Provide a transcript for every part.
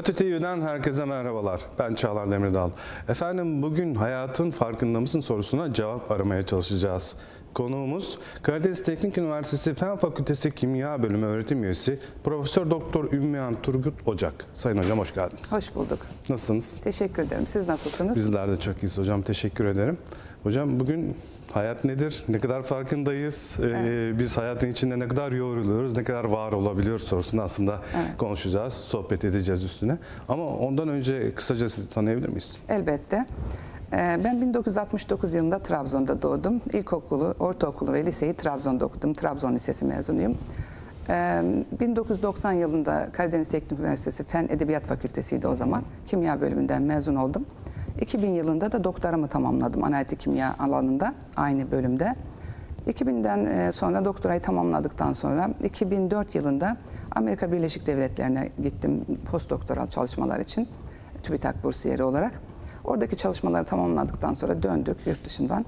Katı TV'den herkese merhabalar. Ben Çağlar Demirdal. Efendim bugün hayatın farkında mısın sorusuna cevap aramaya çalışacağız. Konuğumuz Karadeniz Teknik Üniversitesi Fen Fakültesi Kimya Bölümü öğretim üyesi Profesör Doktor Ümmühan Turgut Ocak. Sayın hocam hoş geldiniz. Hoş bulduk. Nasılsınız? Teşekkür ederim. Siz nasılsınız? Bizler de çok iyiyiz hocam. Teşekkür ederim. Hocam bugün hayat nedir? Ne kadar farkındayız? Ee, biz hayatın içinde ne kadar yoğruluyoruz? Ne kadar var olabiliyoruz sorusunu aslında Evet. konuşacağız. Sohbet edeceğiz üstüne. Ama ondan önce kısaca sizi tanıyabilir miyiz? Elbette. Ee, Ben 1969 yılında Trabzon'da doğdum. İlkokulu, ortaokulu ve liseyi Trabzon'da okudum. Trabzon Lisesi mezunuyum. Ee, 1990 yılında Karadeniz Teknik Üniversitesi Fen Edebiyat Fakültesiydi o zaman. Kimya bölümünden mezun oldum. 2000 yılında da doktoramı tamamladım analitik kimya alanında aynı bölümde. 2000'den e, sonra doktorayı tamamladıktan sonra 2004 yılında Amerika Birleşik Devletleri'ne gittim postdoktoral çalışmalar için TÜBİTAK bursiyeri olarak. Oradaki çalışmaları tamamladıktan sonra döndük yurt dışından.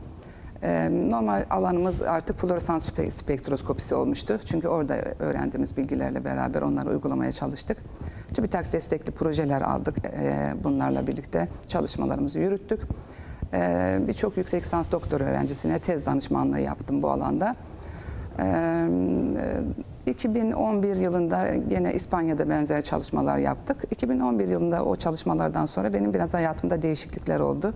E, Normal alanımız artık floresan spe- spektroskopisi olmuştu. Çünkü orada öğrendiğimiz bilgilerle beraber onları uygulamaya çalıştık. TÜBİTAK destekli projeler aldık. E, Bunlarla birlikte çalışmalarımızı yürüttük. Ee, Birçok yüksek lisans doktor öğrencisine tez danışmanlığı yaptım bu alanda. Ee, e, 2011 yılında gene İspanya'da benzer çalışmalar yaptık. 2011 yılında o çalışmalardan sonra benim biraz hayatımda değişiklikler oldu.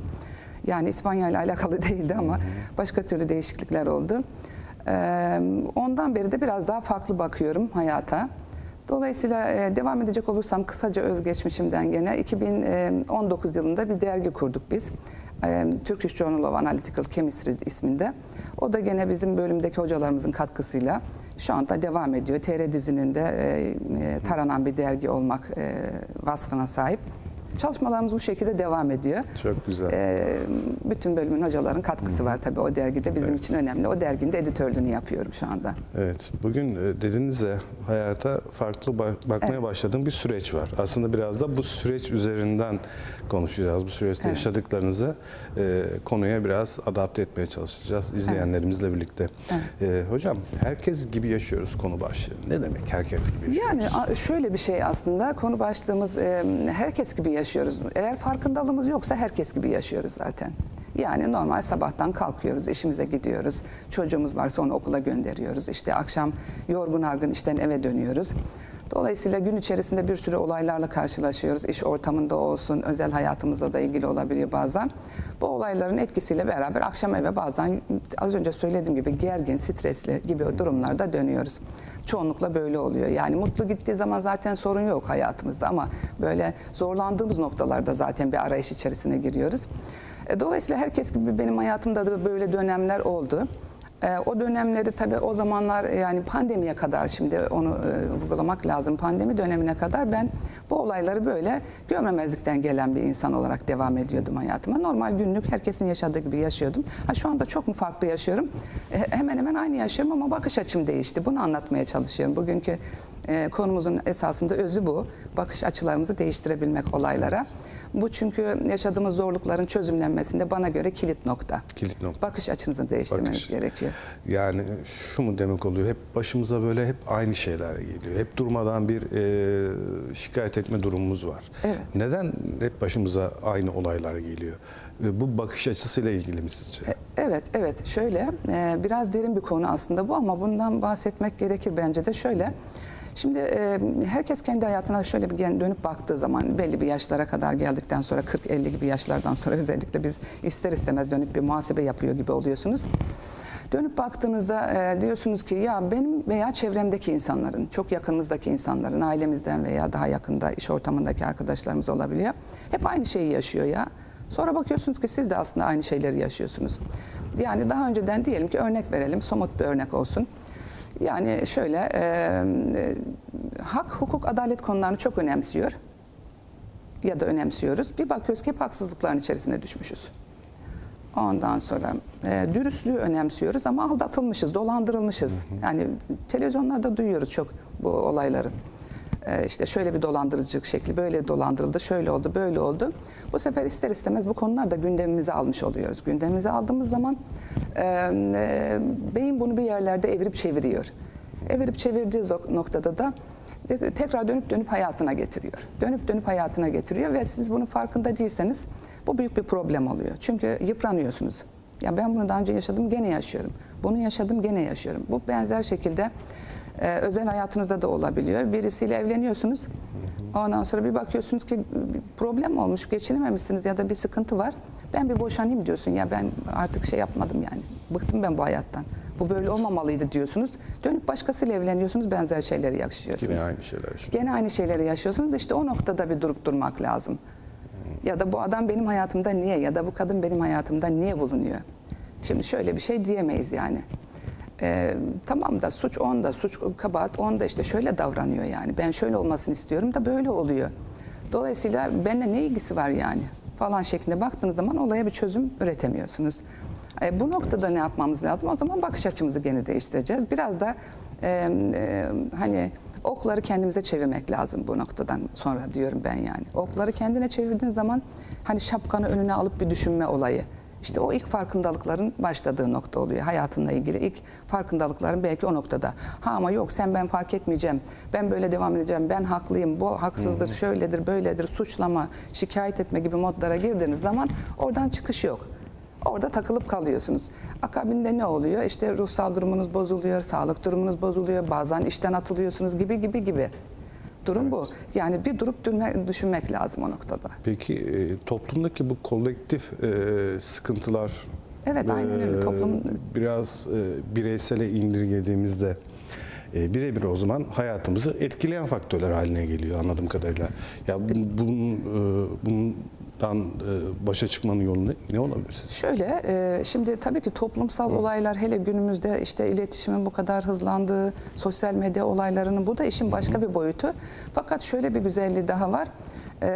Yani İspanya ile alakalı değildi ama başka türlü değişiklikler oldu. Ondan beri de biraz daha farklı bakıyorum hayata. Dolayısıyla devam edecek olursam kısaca özgeçmişimden gene 2019 yılında bir dergi kurduk biz. Turkish Journal of Analytical Chemistry isminde. O da gene bizim bölümdeki hocalarımızın katkısıyla şu anda devam ediyor. TR dizinin de e, e, taranan bir dergi olmak e, vasfına sahip. Çalışmalarımız bu şekilde devam ediyor. Çok güzel. E, bütün bölümün hocaların katkısı var tabii o dergide bizim için önemli. O derginin de editörlüğünü yapıyorum şu anda. Evet, bugün e, dediniz ya hayata farklı bak- bakmaya Evet. başladığım bir süreç var. Aslında biraz da bu süreç üzerinden konuşacağız. Bu süreçte Evet. yaşadıklarınızı e, konuya biraz adapte etmeye çalışacağız izleyenlerimizle birlikte. E, hocam, herkes gibi yaşıyoruz konu başlığı. Ne demek herkes gibi yaşıyoruz? Yani şöyle bir şey aslında konu başlığımız e, herkes gibi yaşıyoruz. Eğer farkındalığımız yoksa herkes gibi yaşıyoruz zaten. Yani normal sabahtan kalkıyoruz, işimize gidiyoruz. Çocuğumuz varsa onu okula gönderiyoruz. İşte akşam yorgun argın işten eve dönüyoruz. Dolayısıyla gün içerisinde bir sürü olaylarla karşılaşıyoruz. İş ortamında olsun, özel hayatımızla da ilgili olabiliyor bazen. Bu olayların etkisiyle beraber akşam eve bazen az önce söylediğim gibi gergin, stresli gibi durumlarda dönüyoruz. Çoğunlukla böyle oluyor. Yani mutlu gittiği zaman zaten sorun yok hayatımızda ama böyle zorlandığımız noktalarda zaten bir arayış içerisine giriyoruz. E, Dolayısıyla herkes gibi benim hayatımda da böyle dönemler oldu. E, o dönemleri tabii o zamanlar e, yani pandemiye kadar şimdi onu e, vurgulamak lazım. Pandemi dönemine kadar ben bu olayları böyle görmemezlikten gelen bir insan olarak devam ediyordum hayatıma. Normal günlük herkesin yaşadığı gibi yaşıyordum. Ha, şu anda çok mu farklı yaşıyorum? E, hemen hemen aynı yaşıyorum ama bakış açım değişti. Bunu anlatmaya çalışıyorum. Bugünkü e, konumuzun esasında özü bu. Bakış açılarımızı değiştirebilmek olaylara. Bu çünkü yaşadığımız zorlukların çözümlenmesinde bana göre kilit nokta. Kilit nokta. Bakış açınızı değiştirmeniz Bakış. gerekiyor. Yani şu mu demek oluyor? Hep başımıza böyle hep aynı şeyler geliyor. Hep durmadan bir e, şikayet etme durumumuz var. Evet. Neden hep başımıza aynı olaylar geliyor? E, bu bakış açısıyla ilgili mi sizce? E, Evet, evet. Şöyle, e, biraz derin bir konu aslında bu ama bundan bahsetmek gerekir bence de şöyle. Şimdi e, herkes kendi hayatına şöyle bir dönüp baktığı zaman belli bir yaşlara kadar geldikten sonra 40-50 gibi yaşlardan sonra özellikle biz ister istemez dönüp bir muhasebe yapıyor gibi oluyorsunuz. Dönüp baktığınızda e, diyorsunuz ki ya benim veya çevremdeki insanların, çok yakınımızdaki insanların, ailemizden veya daha yakında iş ortamındaki arkadaşlarımız olabiliyor. Hep aynı şeyi yaşıyor ya. Sonra bakıyorsunuz ki siz de aslında aynı şeyleri yaşıyorsunuz. Yani daha önceden diyelim ki örnek verelim, somut bir örnek olsun. Yani şöyle, e, e, hak, hukuk, adalet konularını çok önemsiyor ya da önemsiyoruz. Bir bakıyoruz ki hep haksızlıkların içerisine düşmüşüz. Ondan sonra e, dürüstlüğü önemsiyoruz ama aldatılmışız, dolandırılmışız. Yani televizyonlarda duyuyoruz çok bu olayları. E, işte şöyle bir dolandırıcılık şekli, böyle dolandırıldı, şöyle oldu, böyle oldu. Bu sefer ister istemez bu konular da gündemimize almış oluyoruz. Gündemimize aldığımız zaman e, e, beyin bunu bir yerlerde evirip çeviriyor. Evirip çevirdiği noktada da tekrar dönüp dönüp hayatına getiriyor. Dönüp dönüp hayatına getiriyor ve siz bunun farkında değilseniz bu büyük bir problem oluyor. Çünkü yıpranıyorsunuz. Ya ben bunu daha önce yaşadım gene yaşıyorum. Bunu yaşadım gene yaşıyorum. Bu benzer şekilde e, özel hayatınızda da olabiliyor. Birisiyle evleniyorsunuz. Ondan sonra bir bakıyorsunuz ki bir problem olmuş, geçinememişsiniz ya da bir sıkıntı var. Ben bir boşanayım diyorsun. Ya ben artık şey yapmadım yani. Bıktım ben bu hayattan. Bu böyle olmamalıydı diyorsunuz. Dönüp başkasıyla evleniyorsunuz, benzer şeyleri yaşıyorsunuz. Yine aynı şeyler yaşıyor. Gene aynı şeyleri yaşıyorsunuz. İşte o noktada bir durup durmak lazım. Ya da bu adam benim hayatımda niye ya da bu kadın benim hayatımda niye bulunuyor? Şimdi şöyle bir şey diyemeyiz yani. Ee, tamam da suç onda, suç kabahat onda işte şöyle davranıyor yani. Ben şöyle olmasını istiyorum da böyle oluyor. Dolayısıyla benimle ne ilgisi var yani falan şeklinde baktığınız zaman olaya bir çözüm üretemiyorsunuz. E, bu noktada ne yapmamız lazım? O zaman bakış açımızı gene değiştireceğiz. Biraz da e, e, hani okları kendimize çevirmek lazım bu noktadan sonra diyorum ben yani. Okları kendine çevirdiğin zaman hani şapkanı önüne alıp bir düşünme olayı. İşte o ilk farkındalıkların başladığı nokta oluyor. Hayatınla ilgili ilk farkındalıkların belki o noktada. Ha ama yok sen ben fark etmeyeceğim. Ben böyle devam edeceğim. Ben haklıyım. Bu haksızdır, şöyledir, böyledir. Suçlama, şikayet etme gibi modlara girdiğiniz zaman oradan çıkış yok. Orada takılıp kalıyorsunuz. Akabinde ne oluyor? İşte ruhsal durumunuz bozuluyor, sağlık durumunuz bozuluyor, bazen işten atılıyorsunuz gibi gibi gibi. Durum bu. Yani bir durup durma- düşünmek lazım o noktada. Peki e, toplumdaki bu kolektif e, sıkıntılar Evet, aynen öyle. e, Toplum- biraz e, bireysele indirgediğimizde e, birebir o zaman hayatımızı etkileyen faktörler haline geliyor anladığım kadarıyla. Ya bu- bunun e, bundan e, başa çıkmanın yolu ne, ne olabilir? Şöyle, e, şimdi tabii ki toplumsal olaylar hele günümüzde işte iletişimin bu kadar hızlandığı, sosyal medya olaylarının bu da işin başka bir boyutu. Fakat şöyle bir güzelliği daha var. E,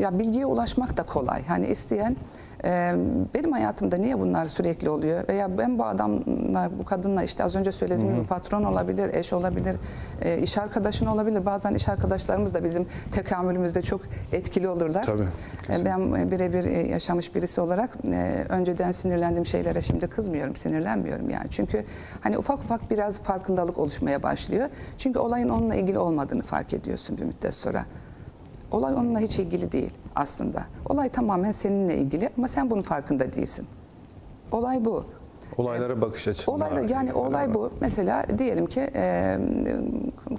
ya bilgiye ulaşmak da kolay. Hani isteyen e, benim hayatımda niye bunlar sürekli oluyor veya ben bu adamla, bu kadınla işte az önce söylediğim gibi patron olabilir, eş olabilir, e, iş arkadaşın olabilir. Bazen iş arkadaşlarımız da bizim tekamülümüzde çok etkili olurlar. Tabii, E, Ben e, birebir yaşamış birisi olarak e, önceden sinirlendiğim şeylere şimdi kızmıyorum, sinirlenmiyorum yani. Çünkü hani ufak ufak biraz farkındalık oluşmaya başlıyor. Çünkü olayın onunla ilgili olmadığını fark ediyorsun bir müddet sonra. Olay onunla hiç ilgili değil aslında. Olay tamamen seninle ilgili ama sen bunun farkında değilsin. Olay bu. Olaylara bakış açın. Olay yani olay bu. Mesela diyelim ki e,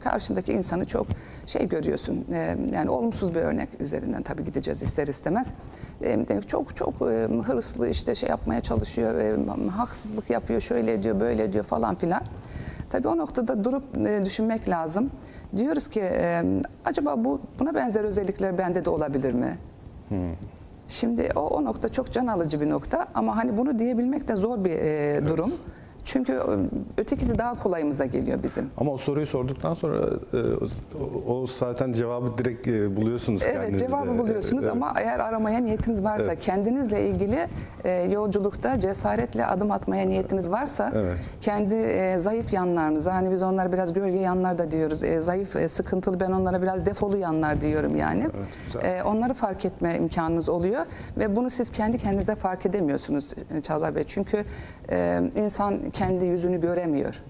karşındaki insanı çok şey görüyorsun. e, yani olumsuz bir örnek üzerinden tabii gideceğiz ister istemez. E, çok çok e, hırslı işte şey yapmaya çalışıyor, e, haksızlık yapıyor, şöyle diyor, böyle diyor falan filan. Tabii o noktada durup e, düşünmek lazım. Diyoruz ki e, acaba bu buna benzer özellikler bende de olabilir mi? Şimdi o, o nokta çok can alıcı bir nokta ama hani bunu diyebilmek de zor bir e, durum. Çünkü e, ötekisi daha kolayımıza geliyor bizim. Ama o soruyu sorduktan sonra e, o, o zaten cevabı direkt e, buluyorsunuz Evet kendinizde. cevabı buluyorsunuz Evet. ama eğer aramaya niyetiniz varsa, kendinizle ilgili yolculukta cesaretle adım atmaya niyetiniz varsa, Evet. kendi zayıf yanlarınıza, hani biz onlara biraz gölge yanlar da diyoruz, zayıf, sıkıntılı ben onlara biraz defolu yanlar diyorum yani. güzel. E, onları fark etme imkanınız oluyor ve bunu siz kendi kendinize fark edemiyorsunuz Çağlar Bey. Çünkü insan kendi yüzünü göremiyor.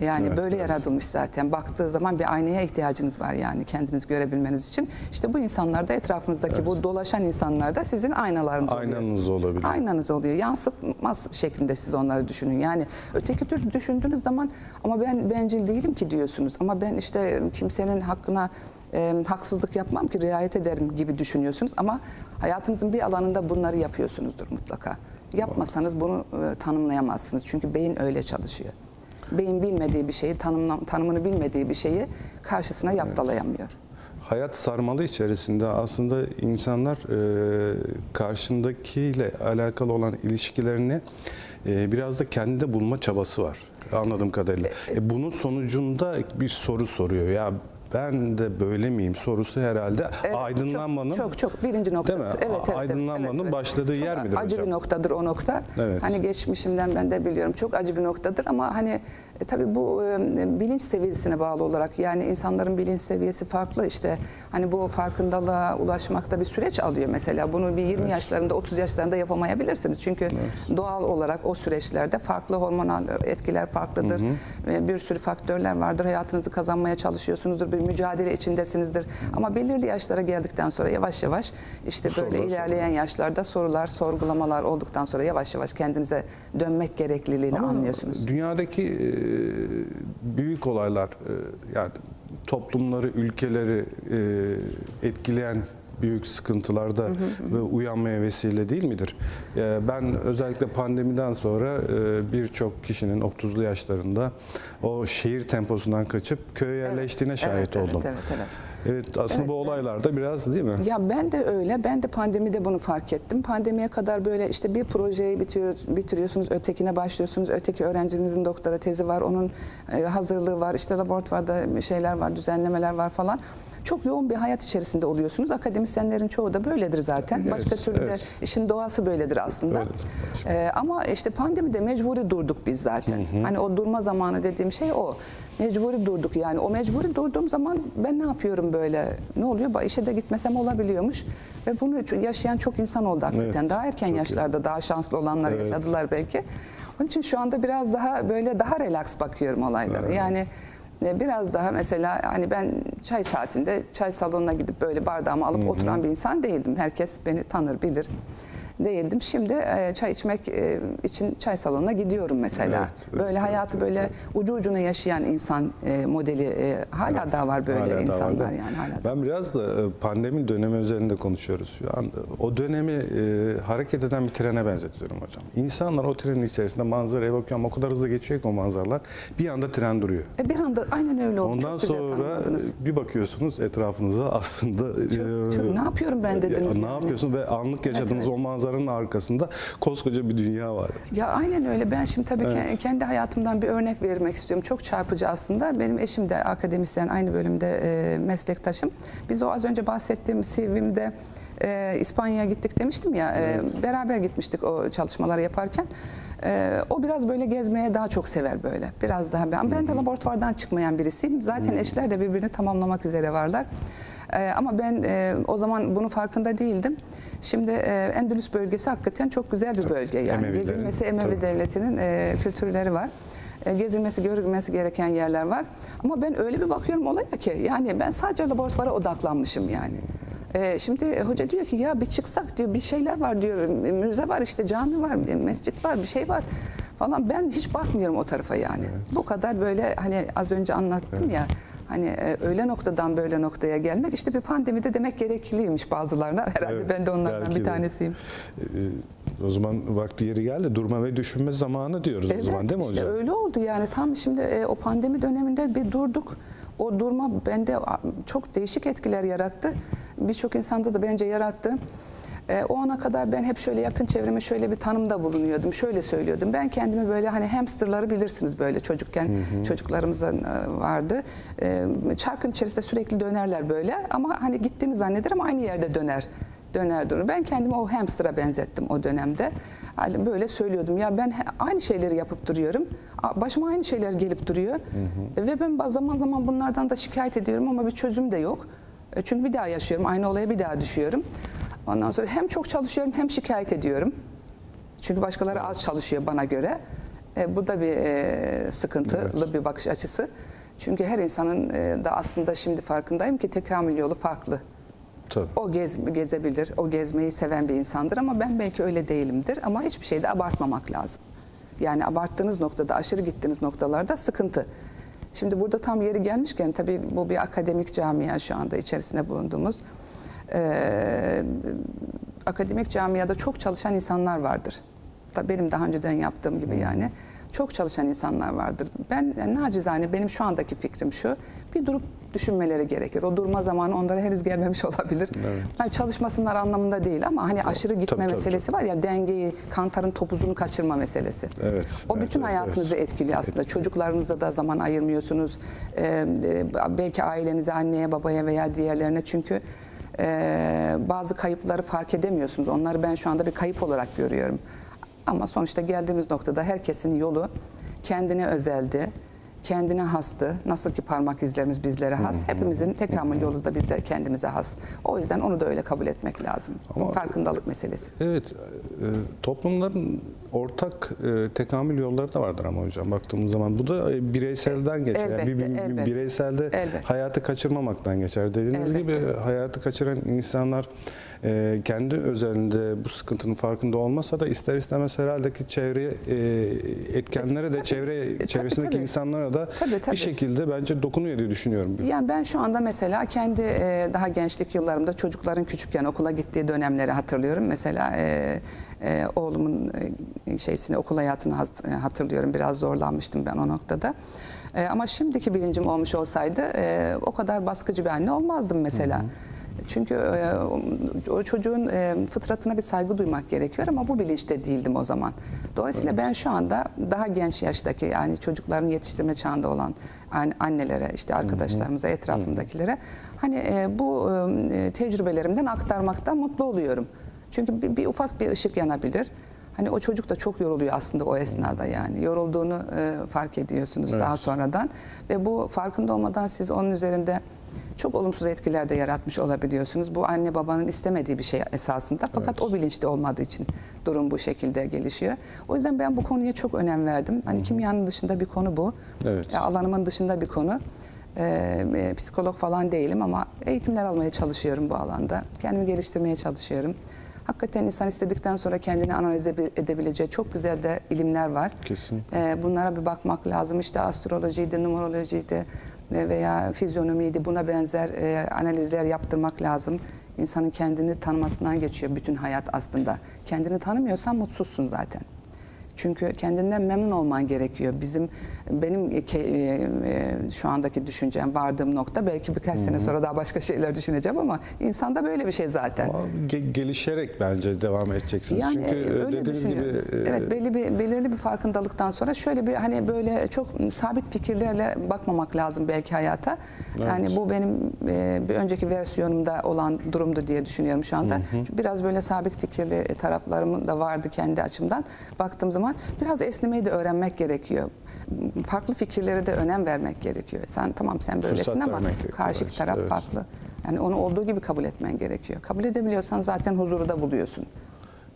Yani Evet, böyle evet. yaratılmış zaten. Baktığı zaman bir aynaya ihtiyacınız var yani kendiniz görebilmeniz için. İşte bu insanlarda etrafınızdaki bu dolaşan insanlarda sizin aynalarınız oluyor. Aynanız olabilir. Aynanız oluyor. Yansıtmaz şeklinde siz onları düşünün. Yani öteki türlü düşündüğünüz zaman ama ben bencil değilim ki diyorsunuz. Ama ben işte kimsenin hakkına e, haksızlık yapmam ki riayet ederim gibi düşünüyorsunuz. Ama hayatınızın bir alanında bunları yapıyorsunuzdur mutlaka. Yapmasanız bunu e, tanımlayamazsınız. Çünkü beyin öyle çalışıyor. Beyin bilmediği bir şeyi, tanımla, tanımını bilmediği bir şeyi karşısına yaptalayamıyor. Hayat sarmalı içerisinde aslında insanlar e, karşındakiyle alakalı olan ilişkilerini e, biraz da kendinde bulma çabası var anladığım kadarıyla. E, bunun sonucunda bir soru soruyor ya ben de böyle miyim sorusu herhalde Evet, aydınlanmanın çok, çok çok birinci noktası. mi? Evet, evet, Aydınlanmanın evet, evet. başladığı Çok yer midir acı hocam? bir noktadır o nokta. Evet. Hani geçmişimden ben de biliyorum. Çok acı bir noktadır ama hani e, tabii bu e, bilinç seviyesine bağlı olarak yani insanların bilinç seviyesi farklı işte hani bu farkındalığa ulaşmakta bir süreç alıyor mesela. Bunu bir 20 yaşlarında 30 yaşlarında yapamayabilirsiniz. Çünkü doğal olarak o süreçlerde farklı hormonal etkiler farklıdır. Ve Bir sürü faktörler vardır. Hayatınızı kazanmaya çalışıyorsunuzdur. Bir mücadele içindesinizdir. Ama belirli yaşlara geldikten sonra yavaş yavaş işte böyle Sorular, ilerleyen yaşlarda sorular, sorgulamalar olduktan sonra yavaş yavaş kendinize dönmek gerekliliğini anlıyorsunuz. Dünyadaki e, büyük olaylar e, yani toplumları, ülkeleri e, etkileyen büyük sıkıntılarda ve uyanmaya vesile değil midir? E, Ben özellikle pandemiden sonra e, birçok kişinin 30'lu yaşlarında o şehir temposundan kaçıp köye yerleştiğine şahit evet, oldum. Evet, evet, evet. Evet aslında Evet, bu olaylarda biraz değil mi? Ya ben de öyle. Ben de pandemide bunu fark ettim. Pandemiye kadar böyle işte bir projeyi bitiyor, bitiriyorsunuz, ötekine başlıyorsunuz. Öteki öğrencinizin doktora tezi var, onun e, hazırlığı var, işte laboratuvarda şeyler var, düzenlemeler var falan. Çok yoğun bir hayat içerisinde oluyorsunuz. Akademisyenlerin çoğu da böyledir zaten. Evet, Başka türlü de evet. işin doğası böyledir aslında. Öyledir. Ee, ama işte pandemide mecburi durduk biz zaten. Hani o durma zamanı dediğim şey o. Mecburi durduk yani. O mecburi durduğum zaman ben ne yapıyorum böyle? Ne oluyor? İşe de gitmesem olabiliyormuş. Ve bunu yaşayan çok insan oldu hakikaten. Evet, daha erken çok iyi. yaşlarda daha şanslı olanlar Evet. yaşadılar belki. Onun için şu anda biraz daha böyle daha relax bakıyorum olaylara. Yani e, biraz daha mesela hani ben çay saatinde çay salonuna gidip böyle bardağımı alıp oturan bir insan değildim. Herkes beni tanır, bilir. Değildim. Şimdi e, çay içmek e, için çay salonuna gidiyorum mesela. Evet, evet, böyle evet, hayatı evet, böyle evet. ucu ucuna yaşayan insan e, modeli e, hala daha var böyle Hala insanlar var yani hala. Ben biraz da e, pandemi dönemi üzerinde konuşuyoruz şu an. O dönemi e, hareket eden bir trene benzetiyorum hocam. İnsanlar o trenin içerisinde manzaraya bakıyor ama o kadar hızlı geçiyor ki o manzaralar. Bir anda tren duruyor. E, bir anda aynen öyle oldu. Ondan çok güzel sonra tanımladınız. bir bakıyorsunuz etrafınıza aslında e, çok- ne yapıyorum ben dediniz Ne yani. yapıyorsun ve anlık yaşadığınız evet. o manzaranın arkasında koskoca bir dünya var. Ya aynen öyle. Ben şimdi tabii ki Evet. kendi hayatımdan bir örnek vermek istiyorum. Çok çarpıcı aslında. Benim eşim de akademisyen, aynı bölümde meslektaşım. Biz o az önce bahsettiğim CV'mde e, İspanya'ya gittik demiştim ya. e, beraber gitmiştik o çalışmaları yaparken. E, o biraz böyle gezmeye daha çok sever böyle. Biraz daha ben. Ben de laboratuvardan çıkmayan birisiyim. Zaten eşler de birbirini tamamlamak üzere varlar. Ee, ama ben e, o zaman bunun farkında değildim. Şimdi e, Endülüs bölgesi hakikaten çok güzel bir bölge yani. Emevilerin, Gezilmesi Emevi tabii. devletinin e, kültürleri var. E, gezilmesi, görülmesi gereken yerler var. Ama ben öyle bir bakıyorum olaya ki yani ben sadece laboratuvara odaklanmışım yani. E, şimdi hoca diyor ki ya bir çıksak diyor bir şeyler var diyor. Müze var işte cami var, mescit var, bir şey var falan. Ben hiç bakmıyorum o tarafa yani. Bu kadar böyle hani az önce anlattım ya. Hani e, öyle noktadan böyle noktaya gelmek işte bir pandemide demek gerekliymiş bazılarına. Herhalde Evet, ben de onlardan bir de. tanesiyim. E, o zaman vakti yeri geldi. Durma ve düşünme zamanı diyoruz o zaman değil mi işte hocam? öyle oldu yani tam şimdi e, o pandemi döneminde bir durduk. O durma bende çok değişik etkiler yarattı. Birçok insanda da bence yarattı. E, o ana kadar ben hep şöyle yakın çevreme şöyle bir tanımda bulunuyordum. Şöyle söylüyordum. Ben kendimi böyle hani hamsterları bilirsiniz böyle çocukken çocuklarımızın e, vardı. E, çarkın içerisinde sürekli dönerler böyle ama hani gittiğini zanneder ama aynı yerde döner döner durur. Ben kendimi o hamster'a benzettim o dönemde. Hani böyle söylüyordum ya ben aynı şeyleri yapıp duruyorum. Başıma aynı şeyler gelip duruyor. Ve ben zaman zaman bunlardan da şikayet ediyorum ama bir çözüm de yok. E, Çünkü bir daha yaşıyorum. Aynı olaya bir daha düşüyorum. Ondan sonra hem çok çalışıyorum hem şikayet ediyorum. Çünkü başkaları az çalışıyor bana göre. E, bu da bir e, sıkıntılı bir bakış açısı. Çünkü her insanın e, da aslında şimdi farkındayım ki tekamül yolu farklı. Tabii. O gez, gezebilir, o gezmeyi seven bir insandır ama ben belki öyle değilimdir. Ama hiçbir şeyde abartmamak lazım. Yani abarttığınız noktada, aşırı gittiğiniz noktalarda sıkıntı. Şimdi burada tam yeri gelmişken tabii bu bir akademik camia şu anda içerisinde bulunduğumuz. Ee, akademik camiada çok çalışan insanlar vardır. Da benim daha önceden yaptığım gibi yani. çok çalışan insanlar vardır. Ben yani nacizane benim şu andaki fikrim şu. Bir durup düşünmeleri gerekir. O durma zamanı onlara henüz gelmemiş olabilir. Yani çalışmasınlar anlamında değil ama hani aşırı gitme Tabii, tabii, meselesi var ya dengeyi, kantarın topuzunu kaçırma meselesi. Evet, O evet, bütün evet, hayatınızı etkiliyor aslında. Çocuklarınıza da zaman ayırmıyorsunuz. Ee, belki ailenize, anneye, babaya veya diğerlerine çünkü e, bazı kayıpları fark edemiyorsunuz. Onları ben şu anda bir kayıp olarak görüyorum. Ama sonuçta geldiğimiz noktada herkesin yolu kendine özeldi. Kendine hastı. Nasıl ki parmak izlerimiz bizlere has. Hepimizin tekamül yolu da bize kendimize has. O yüzden onu da öyle kabul etmek lazım. Ama- Farkındalık meselesi. Evet, e, toplumların ortak e, tekamül yolları da vardır ama hocam baktığımız zaman. Bu da e, bireyselden geçer. Yani Elbette, bir, bir- elbette. bireyselde Elbette. hayatı kaçırmamaktan geçer. Dediğiniz Elbette. gibi hayatı kaçıran insanlar e, kendi özelinde bu sıkıntının farkında olmasa da ister istemez herhalde ki çevreye e, etkenlere de çevre tabii, çevresindeki tabii. insanlara da Tabii, tabii. bir şekilde bence dokunuyor diye düşünüyorum. Yani ben şu anda mesela kendi e, daha gençlik yıllarımda çocukların küçükken okula gittiği dönemleri hatırlıyorum. Mesela e, e, oğlumun e, şeysini okul hayatını e, hatırlıyorum. Biraz zorlanmıştım ben o noktada. E, ama şimdiki bilincim olmuş olsaydı e, o kadar baskıcı bir anne olmazdım mesela. Çünkü e, o çocuğun e, fıtratına bir saygı duymak gerekiyor ama bu bilinçte değildim o zaman. Dolayısıyla ben şu anda daha genç yaştaki yani çocukların yetiştirme çağında olan an- annelere, işte arkadaşlarımıza, etrafımdakilere hani e, bu tecrübelerimden aktarmaktan mutlu oluyorum. Çünkü bir, bir ufak bir ışık yanabilir. Hani o çocuk da çok yoruluyor aslında o esnada yani. Yorulduğunu e, fark ediyorsunuz daha sonradan ve bu farkında olmadan siz onun üzerinde çok olumsuz etkiler de yaratmış olabiliyorsunuz. Bu anne babanın istemediği bir şey esasında fakat o bilinçte olmadığı için durum bu şekilde gelişiyor. O yüzden ben bu konuya çok önem verdim. Hani kimyanın dışında bir konu bu. Evet. Alanımın dışında bir konu. Ee, e, psikolog falan değilim ama eğitimler almaya çalışıyorum bu alanda. Kendimi geliştirmeye çalışıyorum. Hakikaten insan istedikten sonra kendini analiz ede- edebileceği çok güzel de ilimler var. Kesin. Ee, bunlara bir bakmak lazım. İşte astrolojiydi, numerolojiydi e, veya fizyonomiydi buna benzer e, analizler yaptırmak lazım. İnsanın kendini tanımasından geçiyor bütün hayat aslında. Kendini tanımıyorsan mutsuzsun zaten. Çünkü kendinden memnun olman gerekiyor. Bizim benim e, e, şu andaki düşüncem vardığım nokta belki birkaç sene sonra daha başka şeyler düşüneceğim ama insanda böyle bir şey zaten. Ama ge- gelişerek bence devam edeceksiniz. Yani Çünkü e, öyle gibi düşünüyorum. e, evet belli bir belirli bir farkındalıktan sonra şöyle bir hani böyle çok sabit fikirlerle bakmamak lazım belki hayata. Yani bu benim bir önceki versiyonumda olan durumdu diye düşünüyorum şu anda. Çünkü Biraz böyle sabit fikirli taraflarım da vardı kendi açımdan. Baktığım zaman biraz esnemeyi de öğrenmek gerekiyor. Farklı fikirlere de önem vermek gerekiyor. Sen tamam sen böylesin ama vermek gerekiyor karşı taraf evet. farklı. Yani onu olduğu gibi kabul etmen gerekiyor. Kabul edebiliyorsan zaten huzuru da buluyorsun.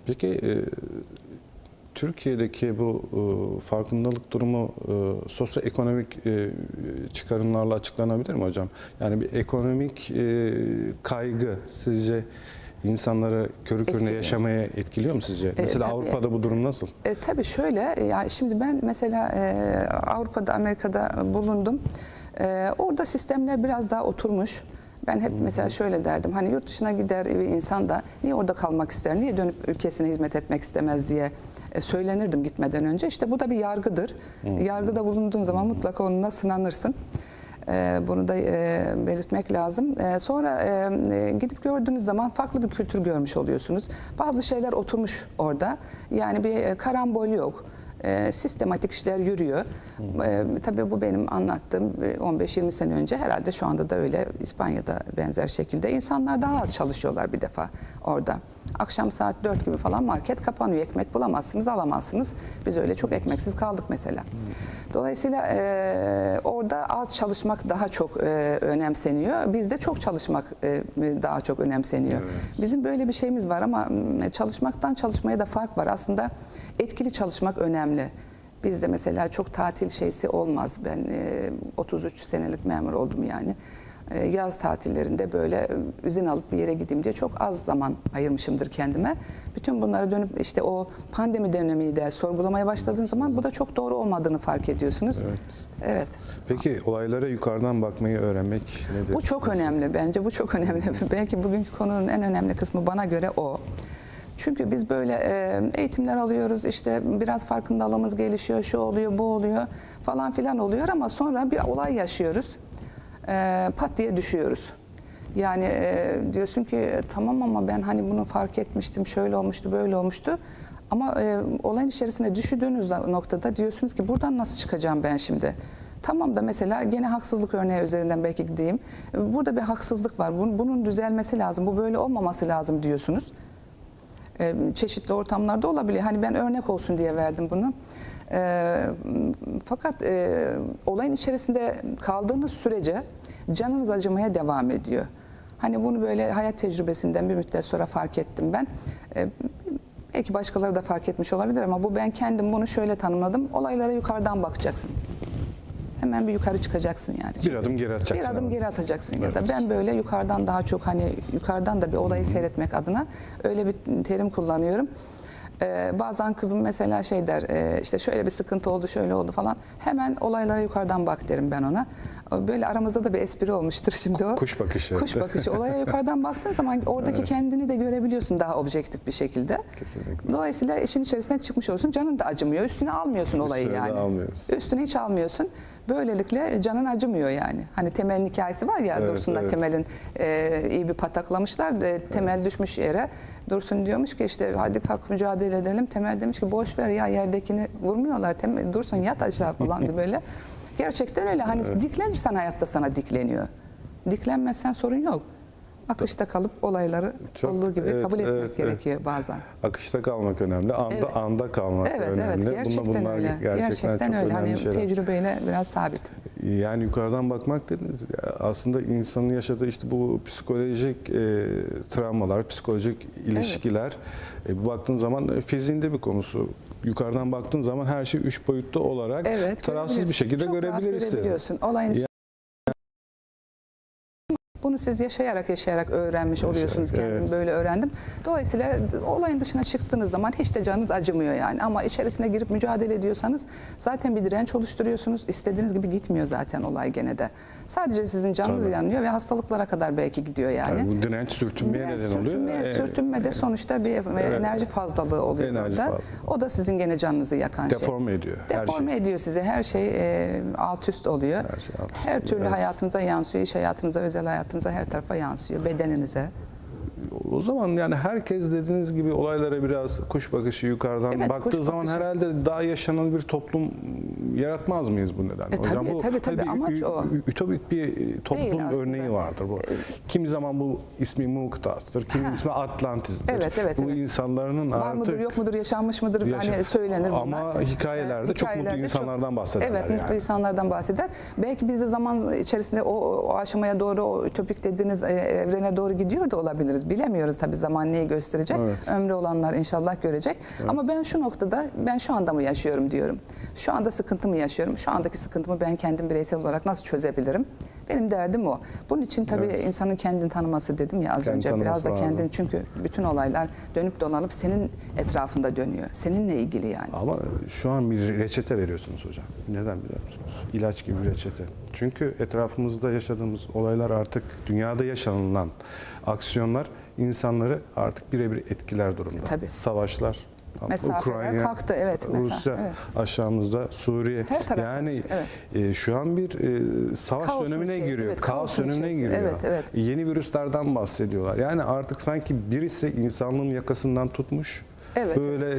Peki e, Türkiye'deki bu e, farkındalık durumu e, sosyoekonomik e, çıkarımlarla açıklanabilir mi hocam? Yani bir ekonomik e, kaygı sizce insanları körü körüne Etkiliyor. yaşamaya etkiliyor mu sizce? Mesela tabii. Avrupa'da bu durum nasıl? E, tabii şöyle, e, ya şimdi ben mesela e, Avrupa'da, Amerika'da bulundum. E, orada sistemler biraz daha oturmuş. Ben hep mesela şöyle derdim, hani yurt dışına gider bir insan da niye orada kalmak ister, niye dönüp ülkesine hizmet etmek istemez diye e, söylenirdim gitmeden önce. İşte bu da bir yargıdır. Yargıda bulunduğun zaman mutlaka onunla sınanırsın. E, Bunu da e, belirtmek lazım. E, Sonra e, e, gidip gördüğünüz zaman farklı bir kültür görmüş oluyorsunuz. Bazı şeyler oturmuş orada. Yani bir karambol yok. E, Sistematik işler yürüyor. E, Tabii bu benim anlattığım e, 15-20 sene önce herhalde şu anda da öyle İspanya'da benzer şekilde. insanlar daha az çalışıyorlar bir defa orada. Akşam saat 4 gibi falan market kapanıyor. Ekmek bulamazsınız, alamazsınız. Biz öyle çok ekmeksiz kaldık mesela. Dolayısıyla e, orada az çalışmak daha çok e, önemseniyor. Bizde çok çalışmak e, daha çok önemseniyor. Bizim böyle bir şeyimiz var ama m, çalışmaktan çalışmaya da fark var. Aslında etkili çalışmak önemli. Bizde mesela çok tatil şeysi olmaz. Ben e, 33 senelik memur oldum yani. E, Yaz tatillerinde böyle e, izin alıp bir yere gideyim diye çok az zaman ayırmışımdır kendime. Bütün bunlara dönüp işte o pandemi dönemiyi de sorgulamaya başladığın zaman bu da çok doğru olmadığını fark ediyorsunuz. Evet. Evet. Peki olaylara yukarıdan bakmayı öğrenmek nedir? Bu çok önemli bence bu çok önemli. Belki bugünkü konunun en önemli kısmı bana göre o. Çünkü biz böyle e, eğitimler alıyoruz işte biraz farkındalığımız gelişiyor şu oluyor bu oluyor falan filan oluyor ama sonra bir olay yaşıyoruz. E, pat diye düşüyoruz. Yani e, diyorsun ki e, tamam ama ben hani bunu fark etmiştim şöyle olmuştu böyle olmuştu. Ama e, olayın içerisine düşürdüğünüz noktada diyorsunuz ki buradan nasıl çıkacağım ben şimdi? Tamam da mesela gene haksızlık örneği üzerinden belki gideyim. Burada bir haksızlık var. Bunun, bunun düzelmesi lazım. Bu böyle olmaması lazım diyorsunuz. E, çeşitli ortamlarda olabiliyor. Hani ben örnek olsun diye verdim bunu. E, fakat e, olayın içerisinde kaldığınız sürece canınız acımaya devam ediyor. Hani bunu böyle hayat tecrübesinden bir müddet sonra fark ettim ben. E, belki başkaları da fark etmiş olabilir ama bu ben kendim bunu şöyle tanımladım. Olaylara yukarıdan bakacaksın. Hemen bir yukarı çıkacaksın yani. Bir adım geri atacaksın. Bir adım ama. geri atacaksın ya da ben böyle yukarıdan daha çok hani yukarıdan da bir olayı seyretmek adına öyle bir terim kullanıyorum. Ee, bazen kızım mesela şey der e, işte şöyle bir sıkıntı oldu şöyle oldu falan hemen olaylara yukarıdan bak derim ben ona. Böyle aramızda da bir espri olmuştur şimdi o. Kuş bakışı. Kuş bakışı. Olaya yukarıdan baktığın zaman oradaki kendini de görebiliyorsun daha objektif bir şekilde. Kesinlikle. Dolayısıyla işin içerisinden çıkmış olursun. Canın da acımıyor. Üstüne almıyorsun olayı Üstüne yani. almıyorsun. Üstüne hiç almıyorsun. Böylelikle canın acımıyor yani. Hani Temel'in hikayesi var ya Evet, Dursun'la evet. Temel'in e, iyi bir pataklamışlar. E, Temel düşmüş yere. Dursun diyormuş ki işte hadi kalk mücadele edelim. Temel demiş ki boş ver ya yerdekini vurmuyorlar. Temel, Dursun yat aşağı falan böyle. Gerçekten öyle. Hani diklenirsen hayatta sana dikleniyor. Diklenmezsen sorun yok. Akışta kalıp olayları Çok- olduğu gibi evet, kabul etmek evet, evet. gerekiyor bazen. Akışta kalmak önemli. Anda Evet. anda kalmak Evet önemli. evet Bunlar- gerçekten bunlar öyle. Gerçekten, Gerçekten, öyle. Hani şeyler. tecrübeyle biraz sabit. Yani yukarıdan bakmak dediniz ya, aslında insanın yaşadığı işte bu psikolojik e, travmalar, psikolojik ilişkiler e, bir baktığın zaman e, fiziğinde bir konusu. Yukarıdan baktığın zaman her şey üç boyutlu olarak Evet. tarafsız bir şekilde Çok rahat görebiliriz. görebiliyorsun. Olayın içi- Bunu siz yaşayarak yaşayarak öğrenmiş oluyorsunuz. Kendim evet. böyle öğrendim. Dolayısıyla olayın dışına çıktığınız zaman hiç de canınız acımıyor yani. Ama içerisine girip mücadele ediyorsanız zaten bir direnç oluşturuyorsunuz. İstediğiniz gibi gitmiyor zaten olay gene de. Sadece sizin canınız Tabii. yanıyor ve hastalıklara kadar belki gidiyor yani. Yani bu direnç sürtünmeye Direnç, neden oluyor. sürtünme, sürtünme de sonuçta bir enerji fazlalığı oluyor Enerji orada. fazlalığı. O da sizin gene canınızı yakan şey. deforme ediyor her Deforme şey. ediyor sizi. Her şey e, alt üst oluyor. Her şey alt üst Her türlü evet. hayatınıza yansıyor. iş hayatınıza, özel hayatınıza her tarafa yansıyor. Bedeninize. O zaman yani herkes dediğiniz gibi olaylara biraz kuş bakışı yukarıdan Evet, baktığı zaman bakışı. herhalde daha yaşanır bir toplum yaratmaz mıyız bu nedenle? E, tabii, tabii, tabii. bir Amaç o. ütopik bir e, toplum örneği vardır bu. Kimi zaman bu ismi Muğtas'tır, kimi ismi Atlantis'tir. Evet, evet, Bu evet. insanların Var artık mıdır, yok mudur, yaşanmış mıdır hani söylenir bunlar. Ama hikayelerde çok mutlu hikayelerde insanlardan bahsederler Evet, mutlu yani. insanlardan bahseder. Belki biz de zaman içerisinde o, o aşamaya doğru, o ütopik dediğiniz e, evrene doğru gidiyor da olabiliriz. Bilemiyoruz tabii zaman neyi gösterecek. Evet. Ömrü olanlar inşallah görecek. Ama ben şu noktada, ben şu anda mı yaşıyorum diyorum. Şu anda sıkıntımı yaşıyorum. Şu andaki sıkıntımı ben kendim bireysel olarak nasıl çözebilirim? Benim derdim o. Bunun için tabii insanın kendini tanıması dedim ya az Kendi önce. Biraz da lazım. kendini çünkü bütün olaylar dönüp dolanıp senin etrafında dönüyor. Seninle ilgili yani. Ama şu an bir reçete veriyorsunuz hocam. Neden biliyor musunuz? İlaç gibi bir reçete. Çünkü etrafımızda yaşadığımız olaylar artık dünyada yaşanılan aksiyonlar insanları artık birebir etkiler durumda. Tabii. Savaşlar, Mesafeler kalktı, evet, mesela, Rusya evet. aşağımızda, Suriye. Her taraf yani evet. e, şu an bir e, savaş Kaosun dönemine şey, giriyor. evet, kaos kaosun dönemine giriyor. evet, evet. Yeni virüslerden bahsediyorlar. Yani artık sanki birisi insanlığın yakasından tutmuş. Evet. Böyle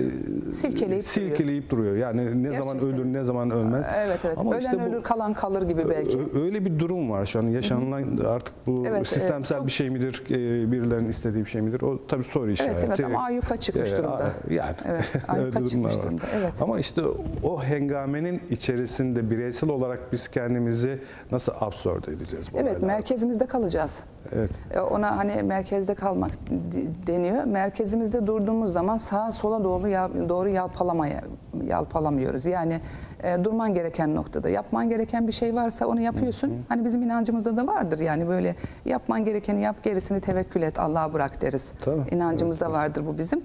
Silkeleyip silkeleyip duruyor. Yani ne zaman Gerçekten. ölür, ne zaman ölmez. Evet evet. Ama Ölen işte bu- ölür, kalan kalır gibi belki. Öyle bir durum var şu an. Yaşanılan artık bu Evet, sistemsel evet. Çok- bir şey midir? e, Birilerinin istediği bir şey midir? O tabii soru işareti. evet ama ayyuka çıkmış E, durumda. Yani. Evet, ayyuka çıkmış var. durumda. Evet. Ama işte o hengamenin içerisinde bireysel olarak biz kendimizi nasıl absorbe edeceğiz bu Evet, olaylarda? merkezimizde kalacağız. Evet. E, Ona hani merkezde kalmak deniyor. Merkezimizde durduğumuz zaman sağa sola doğru doğru yalpalamaya yalpalamıyoruz. Yani e, durman gereken noktada yapman gereken bir şey varsa onu yapıyorsun. Hani bizim inancımızda da vardır yani böyle yapman gerekeni yap gerisini tevekkül et Allah'a bırak deriz. Tabii. İnancımızda vardır bu bizim.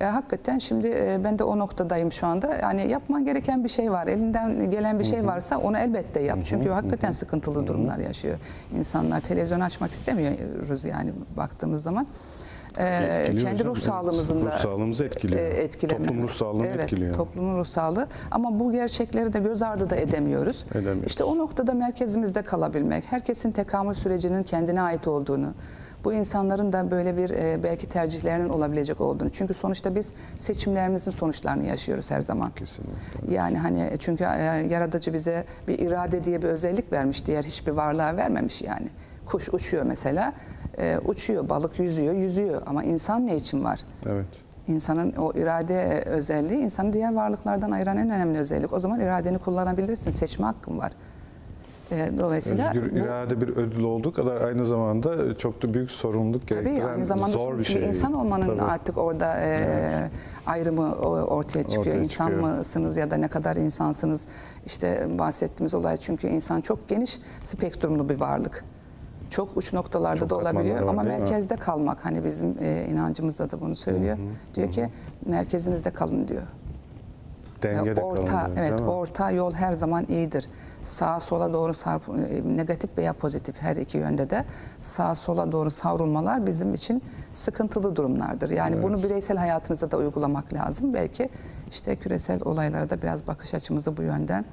E, hakikaten şimdi e, ben de o noktadayım şu anda. Yani yapman gereken bir şey var. Elinden gelen bir şey varsa onu elbette yap. Çünkü hakikaten sıkıntılı durumlar yaşıyor. İnsanlar televizyon açmak istemiyoruz yani baktığımız zaman. E, Etkiliyor kendi hocam. ruh sağlığımızın da Ruh sağlığımızı etkiliyor. e, etkileme. Toplum ruh sağlığını evet, etkiliyor. toplumun ruh sağlığı ama bu gerçekleri de göz ardı da edemiyoruz. Edemiyoruz. İşte o noktada merkezimizde kalabilmek, herkesin tekamül sürecinin kendine ait olduğunu, bu insanların da böyle bir e, belki tercihlerinin olabilecek olduğunu. Çünkü sonuçta biz seçimlerimizin sonuçlarını yaşıyoruz her zaman. Kesinlikle. Yani hani çünkü e, yaratıcı bize bir irade diye bir özellik vermiş, diğer hiçbir varlığa vermemiş yani. Kuş uçuyor mesela, e, uçuyor, balık yüzüyor, yüzüyor ama insan ne için var? Evet. İnsanın o irade özelliği insanı diğer varlıklardan ayıran en önemli özellik. O zaman iradeni kullanabilirsin, seçme hakkın var. E, Dolayısıyla Özgür bu- irade bir ödül olduğu kadar aynı zamanda çok da büyük sorumluluk Tabii gerektiren aynı zamanda zor bir şey. insan olmanın Tabii. artık orada e, ayrımı o- ortaya çıkıyor. Ortaya insan çıkıyor. mısınız ya da ne kadar insansınız? İşte bahsettiğimiz olay çünkü insan çok geniş spektrumlu bir varlık. Çok uç noktalarda Çok da olabiliyor var, ama değil mi? merkezde kalmak hani bizim e, inancımızda da bunu söylüyor. diyor ki merkezinizde kalın diyor. Dengede orta kalın diyor, evet orta yol her zaman iyidir. Sağa sola doğru sarp e, negatif veya pozitif her iki yönde de sağa sola doğru savrulmalar bizim için sıkıntılı durumlardır. Yani bunu bireysel hayatınıza da uygulamak lazım. Belki işte küresel olaylara da biraz bakış açımızı bu yönden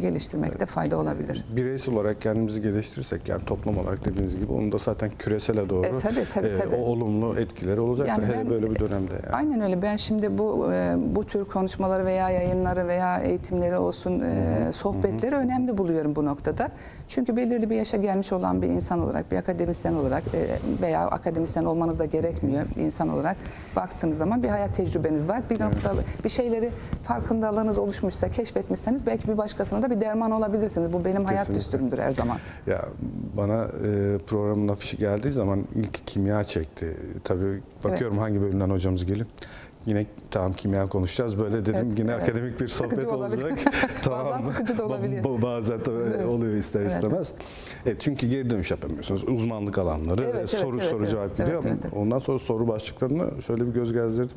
geliştirmekte fayda olabilir. Bireysel olarak kendimizi geliştirirsek yani toplum olarak dediğiniz gibi onun da zaten küresele doğru E, tabii, tabii, e, tabii. o olumlu etkileri olacaktır. Yani Hele ben- böyle bir dönemde. Yani. Aynen öyle. Ben şimdi bu e, bu tür konuşmaları veya yayınları veya eğitimleri olsun, e, sohbetleri önemli buluyorum bu noktada. Çünkü belirli bir yaşa gelmiş olan bir insan olarak, bir akademisyen olarak e, veya akademisyen olmanız da gerekmiyor insan olarak baktığınız zaman bir hayat tecrübeniz var. Bir noktada bir şeyleri farkındalığınız oluşmuşsa, keşfetmişseniz belki bir da bir derman olabilirsiniz. Bu benim hayat Kesinlikle. düsturumdur her zaman. Ya bana e, programın afişi geldiği zaman ilk kimya çekti. Tabii bakıyorum hangi bölümden hocamız gelip yine tamam kimya konuşacağız. Böyle dedim Evet, yine evet. akademik bir Sıkıcı sohbet olabilir. olacak. Bazen mı? sıkıcı da olabiliyor. ba- Bazen tabii Evet. oluyor ister Evet, istemez. Evet, çünkü geri dönüş yapamıyorsunuz. Uzmanlık alanları Evet, soru evet, soru evet. cevap gidiyor Evet, ama evet, evet. ondan sonra soru başlıklarını şöyle bir göz gezdirdim.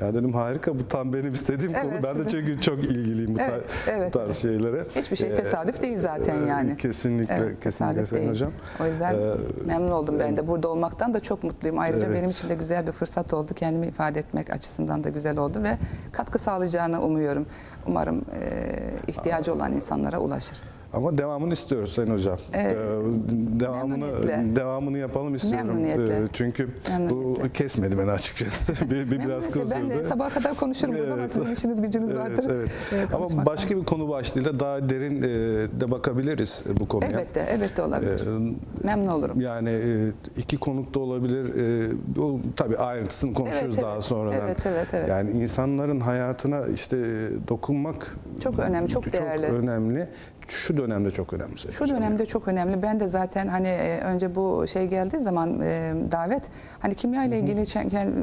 Ya dedim harika bu tam benim istediğim konu. Evet, Ben de sizin- çünkü çok ilgiliyim bu, Evet, tar- evet, bu tarz evet. şeylere. Hiçbir şey Ee, tesadüf değil zaten e, yani. Kesinlikle, Evet, kesinlikle tesadüf değil. hocam. O yüzden Ee, memnun oldum ben de. Burada olmaktan da çok mutluyum. Ayrıca Evet. benim için de güzel bir fırsat oldu. Kendimi ifade etmek açısından da güzel oldu ve katkı sağlayacağını umuyorum. Umarım e, ihtiyacı olan insanlara ulaşır. Ama devamını istiyoruz Sayın Hocam. Evet. Ee, devamını devamını yapalım istiyorum. Ee, çünkü bu kesmedi beni açıkçası. bir, bir biraz kızdırdı. Ben de sabaha kadar konuşurum burada ama Evet. sizin işiniz gücünüz Evet, vardır. evet. e, Ama başka bir konu başlığıyla daha derin e, de bakabiliriz e, bu konuya. Elbette, elbette olabilir. Ee, Memnun olurum. Yani e, iki konuk da olabilir. Bu tabii ayrıntısını konuşuruz Evet, daha evet. sonradan. Evet, evet, evet. Yani insanların hayatına işte dokunmak Çok önemli, çok değerli. önemli. Şu dönemde çok önemli. Şu dönemde çok önemli. Ben de zaten hani e, önce bu şey geldiği zaman e, davet hani kimya ile ilgili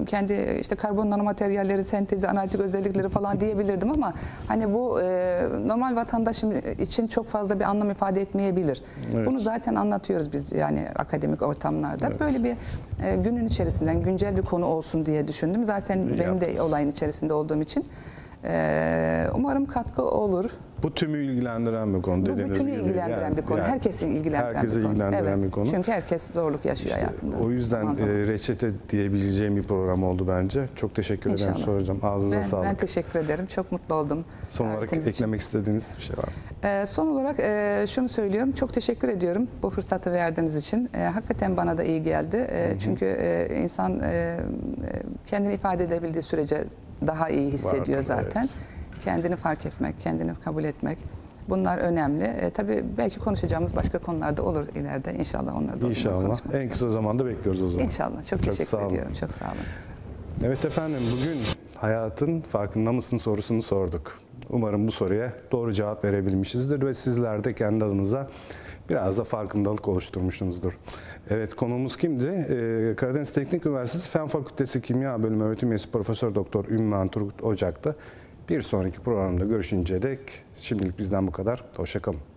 kendi işte karbon nanomateryalleri, sentezi, analitik özellikleri falan diyebilirdim ama hani bu e, normal vatandaşım için çok fazla bir anlam ifade etmeyebilir. Evet. Bunu zaten anlatıyoruz biz yani akademik ortamlarda. Böyle bir e, günün içerisinden güncel bir konu olsun diye düşündüm. Zaten benim de olayın içerisinde olduğum için. E, umarım katkı olur. Bu tümü ilgilendiren bir konu Bu dediğiniz bütünü gibi. ilgilendiren Yani- bir konu. yani Herkesin ilgilendiren herkesi bir konu. ilgilendiren evet. bir konu. Çünkü herkes zorluk yaşıyor hayatında. O yüzden Zaman zaman. e, reçete diyebileceğim bir program oldu bence. Çok teşekkür ederim İnşallah. soracağım. Ağzınıza ben, sağlık. ben teşekkür ederim. Çok mutlu oldum. Son olarak için. eklemek istediğiniz bir şey var mı? Ee, son olarak e, şunu söylüyorum. Çok teşekkür ediyorum bu fırsatı verdiğiniz için. E, hakikaten bana da iyi geldi. E, çünkü e, insan e, e, kendini ifade edebildiği sürece daha iyi hissediyor Vardır, zaten. evet. Kendini fark etmek, kendini kabul etmek. Bunlar önemli. E, tabii belki konuşacağımız başka konularda olur ileride. İnşallah onları da İnşallah. En kısa zamanda bekliyoruz o zaman. İnşallah. Çok, Çok teşekkür sağ ediyorum. Çok sağ olun. Evet efendim bugün hayatın farkında mısın sorusunu sorduk. Umarım bu soruya doğru cevap verebilmişizdir ve sizler de kendi adınıza biraz da farkındalık oluşturmuşsunuzdur. Evet konuğumuz kimdi? Ee, Karadeniz Teknik Üniversitesi Fen Fakültesi Kimya Bölümü Öğretim Üyesi Profesör Doktor Ümmühan Turgut Ocak'ta. Bir sonraki programda görüşünceye dek şimdilik bizden bu kadar. Hoşçakalın.